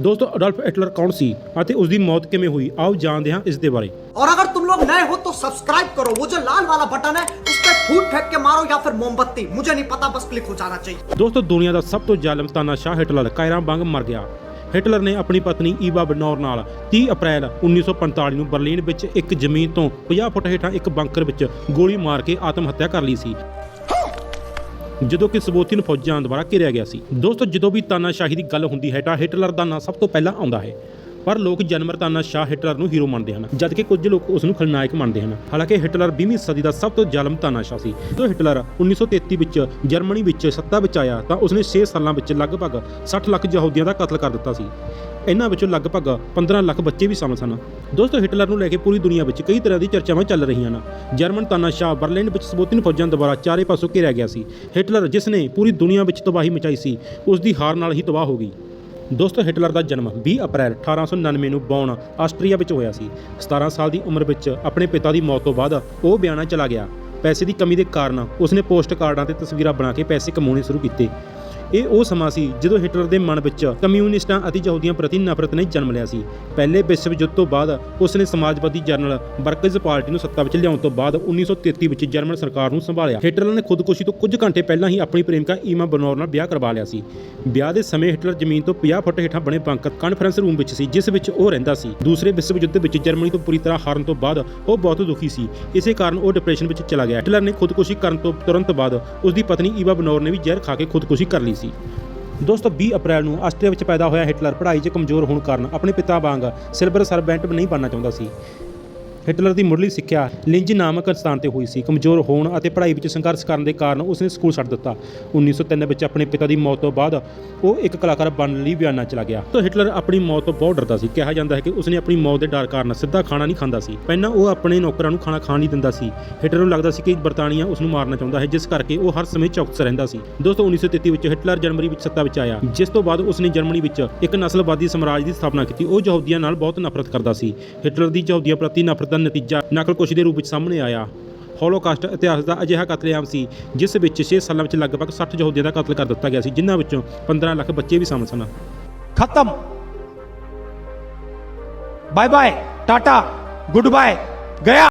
ਦੋਸਤੋ ਅਡਲਫ ਹਿਟਲਰ ਕੌਣ ਸੀ ਅਤੇ ਉਸ ਦੀ ਮੌਤ ਕਿਵੇਂ ਹੋਈ ਆਓ ਜਾਣਦੇ ਹਾਂ ਇਸ ਦੇ ਬਾਰੇ और अगर तुम लोग नए हो तो सब्सक्राइब करो वो जो लाल वाला बटन है उस पर फूट फेंक के मारो या फिर मोमबत्ती मुझे नहीं पता बस क्लिक हो जाना चाहिए ਦੋਸਤੋ ਦੁਨੀਆ ਦਾ ਸਭ ਤੋਂ ਜ਼ਾਲਮ ਤਾਨਾਸ਼ਾਹ ਹਿਟਲਰ ਕਾਇਰਾਂ ਵਾਂਗ ਮਰ ਗਿਆ ਹਿਟਲਰ ਨੇ ਆਪਣੀ ਪਤਨੀ ਈਵਾ ਬਨੌਰ ਨਾਲ 30 ਅਪ੍ਰੈਲ 1945 ਨੂੰ ਬਰਲਿਨ ਵਿੱਚ ਇੱਕ ਜ਼ਮੀਨ ਤੋਂ 50 ਫੁੱਟ ਹੇਠਾਂ ਇੱਕ ਬੰਕਰ ਵਿੱਚ ਗੋਲੀ ਮਾਰ ਕੇ ਆਤਮ ਹੱਤਿਆ ਕਰ ਲਈ ਸੀ ਜਦੋਂ ਕਿ ਸਬੋਤੀਨ ਫੌਜਾਂ ਦੁਆਰਾ ਘਿਰਿਆ ਗਿਆ ਸੀ। ਦੋਸਤੋ, ਜਦੋਂ ਵੀ ਤਾਨਾਸ਼ਾਹੀ ਦੀ ਗੱਲ ਹੁੰਦੀ ਹੈ ਤਾਂ ਹਿਟਲਰ ਦਾ ਨਾਂ ਸਭ ਤੋਂ ਪਹਿਲਾਂ ਆਉਂਦਾ ਹੈ। ਪਰ ਲੋਕ ਜਨਮਰ ਤਾਨਾਸ਼ਾਹ ਹਿਟਲਰ ਨੂੰ ਹੀਰੋ ਮੰਨਦੇ ਹਨ, ਜਦਕਿ ਕੁਝ ਲੋਕ ਉਸ ਨੂੰ ਖਲਨਾਇਕ ਮੰਨਦੇ ਹਨ। ਹਾਲਾਂਕਿ ਹਿਟਲਰ 20ਵੀਂ ਸਦੀ ਦਾ ਸਭ ਤੋਂ ਜ਼ਾਲਮ ਤਾਨਾਸ਼ਾਹ ਸੀ। ਜਦੋਂ ਹਿਟਲਰ 1933 ਵਿੱਚ ਜਰਮਨੀ ਵਿੱਚ ਸੱਤਾ ਵਿੱਚ ਆਇਆ, ਤਾਂ ਉਸਨੇ 6 ਸਾਲਾਂ ਵਿੱਚ ਲਗਭਗ 60 ਲੱਖ ਯਹੂਦੀਆਂ ਦਾ ਕਤਲ ਕਰ ਦਿੱਤਾ ਸੀ। ਇਹਨਾਂ ਵਿੱਚੋਂ ਲਗਭਗ 15 ਲੱਖ ਬੱਚੇ ਵੀ ਸ਼ਾਮਲ ਸਨ। ਦੋਸਤੋ, ਹਿਟਲਰ ਨੂੰ ਲੈ ਕੇ ਪੂਰੀ ਦੁਨੀਆ ਵਿੱਚ ਕਈ ਤਰ੍ਹਾਂ ਦੀ ਚਰਚਾਵਾਂ ਚੱਲ ਰਹੀਆਂ ਹਨ। ਜਰਮਨ ਤਾਨਾਸ਼ਾਹ ਬਰਲਿਨ ਵਿੱਚ ਸਬੋਤਿਨ ਫੌਜਾਂ ਦੁਆਰਾ ਚਾਰੇ ਪਾਸੋਂ ਘੇਰਿਆ ਗਿਆ ਸੀ। ਹਿਟਲਰ ਜਿਸ ਨੇ ਪੂਰੀ ਦੁਨੀਆ ਵਿੱਚ ਤਬਾਹੀ ਮਚਾਈ ਸੀ ਉਸ ਦੀ ਹਾਰ ਨਾਲ ਹੀ ਤਬਾਹ ਹੋ ਗਈ। ਦੋਸਤੋ ਹਿਟਲਰ ਦਾ ਜਨਮ 20 ਅਪ੍ਰੈਲ 1899 ਨੂੰ ਬੌਨ ਆਸਟਰੀਆ ਵਿੱਚ ਹੋਇਆ ਸੀ। 17 ਸਾਲ ਦੀ ਉਮਰ ਵਿੱਚ ਆਪਣੇ ਪਿਤਾ ਦੀ ਮੌਤ ਤੋਂ ਬਾਅਦ ਉਹ ਬਿਆਨਾ ਚਲਾ ਗਿਆ। ਪੈਸੇ ਦੀ ਕਮੀ ਦੇ ਕਾਰਨ ਉਸਨੇ ਪੋਸਟ ਕਾਰਡਾਂ ਤੇ ਤਸਵੀਰਾਂ ਬਣਾ ਕੇ ਪੈਸੇ ਕਮਾਉਣੇ ਸ਼ੁਰੂ ਕੀਤੇ। ਇਹ ਉਹ ਸਮਾਂ ਸੀ ਜਦੋਂ ਹਿਟਲਰ ਦੇ ਮਨ ਵਿੱਚ ਕਮਿਊਨਿਸਟਾਂ ਅਤੇ ਯਹੂਦੀਆਂ ਪ੍ਰਤੀ ਨਫ਼ਰਤ ਨੇ ਜਨਮ ਲਿਆ ਸੀ। ਪਹਿਲੇ ਵਿਸ਼ਵ ਯੁੱਧ ਤੋਂ ਬਾਅਦ ਉਸ ਨੇ ਸਮਾਜਵਾਦੀ ਜਨਰਲ ਵਰਕਰਜ਼ ਪਾਰਟੀ ਨੂੰ ਸੱਤਾ ਵਿੱਚ ਲਿਆਉਣ ਤੋਂ ਬਾਅਦ 1933 ਵਿੱਚ ਜਰਮਨ ਸਰਕਾਰ ਨੂੰ ਸੰਭਾਲਿਆ। ਹਿਟਲਰ ਨੇ ਖੁਦਕੁਸ਼ੀ ਤੋਂ ਕੁਝ ਘੰਟੇ ਪਹਿਲਾਂ ਹੀ ਆਪਣੀ ਪ੍ਰੇਮਿਕਾ ਈਮਾ ਬਨੌਰ ਨਾਲ ਵਿਆਹ ਕਰਵਾ ਲਿਆ ਸੀ। ਵਿਆਹ ਦੇ ਸਮੇਂ ਹਿਟਲਰ ਜ਼ਮੀਨ ਤੋਂ 50 ਫੁੱਟ ਹੇਠਾਂ ਬਣੇ ਬੰਕਰ ਕਾਨਫਰੰਸ ਰੂਮ ਵਿੱਚ ਸੀ, ਜਿਸ ਵਿੱਚ ਉਹ ਰਹਿੰਦਾ ਸੀ। ਦੂਸਰੇ ਵਿਸ਼ਵ ਯੁੱਧ ਵਿੱਚ ਜਰਮਨੀ ਤੋਂ ਪੂਰੀ ਤਰ੍ਹਾਂ ਹਾਰਨ ਤੋਂ ਬਾਅਦ ਉਹ ਬਹੁਤ ਦੁਖੀ ਸੀ। ਇਸੇ ਕਾਰਨ ਉਹ ਡਿਪਰੈਸ਼ਨ ਵਿੱਚ ਚਲਾ ਗਿਆ। ਹਿਟਲਰ ਨੇ ਖੁਦਕੁਸ਼ੀ ਕਰਨ ਤੋਂ ਤੁਰੰਤ ਬਾਅਦ ਉਸ ਦੀ ਪਤਨੀ ਈਵਾ ਬਨੌਰ ਨੇ ਵੀ ਜ਼ਹਿਰ ਖਾ ਕੇ ਖੁਦਕੁਸ਼ੀ ਕਰ ਲਈ ਸੀ। ਦੋਸਤੋ 20 ਅਪ੍ਰੈਲ ਨੂੰ ਆਸਟਰੀਆ ਵਿੱਚ ਪੈਦਾ ਹੋਇਆ ਹਿਟਲਰ ਪੜ੍ਹਾਈ 'ਚ ਕਮਜ਼ੋਰ ਹੋਣ ਕਾਰਨ ਆਪਣੇ ਪਿਤਾ ਵਾਂਗ ਸਿਲਵਰ ਸਰਵੈਂਟ ਨਹੀਂ ਬਣਨਾ ਚਾਹੁੰਦਾ ਸੀ। ਹਿਟਲਰ ਦੀ ਮੁੱਢਲੀ ਸਿੱਖਿਆ ਲਿੰਜ ਨਾਮਕ ਸਥਾਨ ਤੇ ਹੋਈ ਸੀ। ਕਮਜ਼ੋਰ ਹੋਣ ਅਤੇ ਪੜ੍ਹਾਈ ਵਿੱਚ ਸੰਘਰਸ਼ ਕਰਨ ਦੇ ਕਾਰਨ ਉਸਨੇ ਸਕੂਲ ਛੱਡ ਦਿੱਤਾ। 1903 ਵਿੱਚ ਆਪਣੇ ਪਿਤਾ ਦੀ ਮੌਤ ਤੋਂ ਬਾਅਦ ਉਹ ਇੱਕ ਕਲਾਕਾਰ ਬਣਨ ਲਈ ਵਿਆਨਾ ਚਲਾ ਗਿਆ। ਤਾਂ ਹਿਟਲਰ ਆਪਣੀ ਮੌਤ ਤੋਂ ਬਹੁਤ ਡਰਦਾ ਸੀ। ਕਿਹਾ ਜਾਂਦਾ ਹੈ ਕਿ ਉਸਨੇ ਆਪਣੀ ਮੌਤ ਦੇ ਡਰ ਕਾਰਨ ਸਿੱਧਾ ਖਾਣਾ ਨਹੀਂ ਖਾਂਦਾ ਸੀ। ਪਹਿਲਾਂ ਉਹ ਆਪਣੇ ਨੌਕਰਾਂ ਨੂੰ ਖਾਣਾ ਖਾਣ ਨਹੀਂ ਦਿੰਦਾ ਸੀ। ਹਿਟਲਰ ਨੂੰ ਲੱਗਦਾ ਸੀ ਕਿ ਬਰਤਾਨੀਆ ਉਸ ਨੂੰ ਮਾਰਨਾ ਚਾਹੁੰਦਾ ਹੈ, ਜਿਸ ਕਰਕੇ ਉਹ ਹਰ ਸਮੇਂ ਚੌਕਸ ਰਹਿੰਦਾ ਸੀ। ਦੋਸਤੋ 1933 ਵਿੱਚ ਹਿਟਲਰ ਜਨਵਰੀ ਵਿੱਚ ਸੱਤਾ ਵਿੱਚ ਆਇਆ। ਜਿਸ ਤੋਂ ਬਾਅਦ ਉਸਨੇ ਜਰਮਨੀ ਵਿੱਚ ਇੱਕ ਨਸਲਵਾਦੀ ਸਾਮਰਾਜ ਦੀ ਸਥਾਪਨਾ ਕੀਤੀ। ਉਹ ਯਹੂਦੀਆਂ ਨਾਲ ਬਹੁਤ ਨਫ਼ਰਤ ਕਰਦਾ ਸੀ। ਹਿਟਲਰ ਦੀ ਯਹੂਦੀਆਂ ਪ੍ਰਤੀ ਨਫ਼ਰਤ ਦਾ ਨਤੀਜਾ ਨਕਲਕੁਸ਼ੀ ਦੇ ਰੂਪ ਵਿੱਚ ਸਾਹਮਣੇ ਆਇਆ। ਹੋਲੋਕਾਸਟ ਇਤਿਹਾਸ ਦਾ ਅਜਿਹਾ ਕਤਲੇਆਮ ਸੀ, ਜਿਸ ਵਿੱਚ 6 ਸਾਲਾਂ ਵਿੱਚ ਲਗਭਗ 60 ਯਹੂਦੀਆਂ ਦਾ ਕਤਲ ਕਰ ਦਿੱਤਾ ਗਿਆ ਸੀ, ਜਿਨ੍ਹਾਂ ਵਿੱਚੋਂ 15 ਲੱਖ ਬੱਚੇ ਵੀ ਸ਼ਾਮਲ ਸਨ। ਖਤਮ। Bye bye tata good bye ਗਿਆ।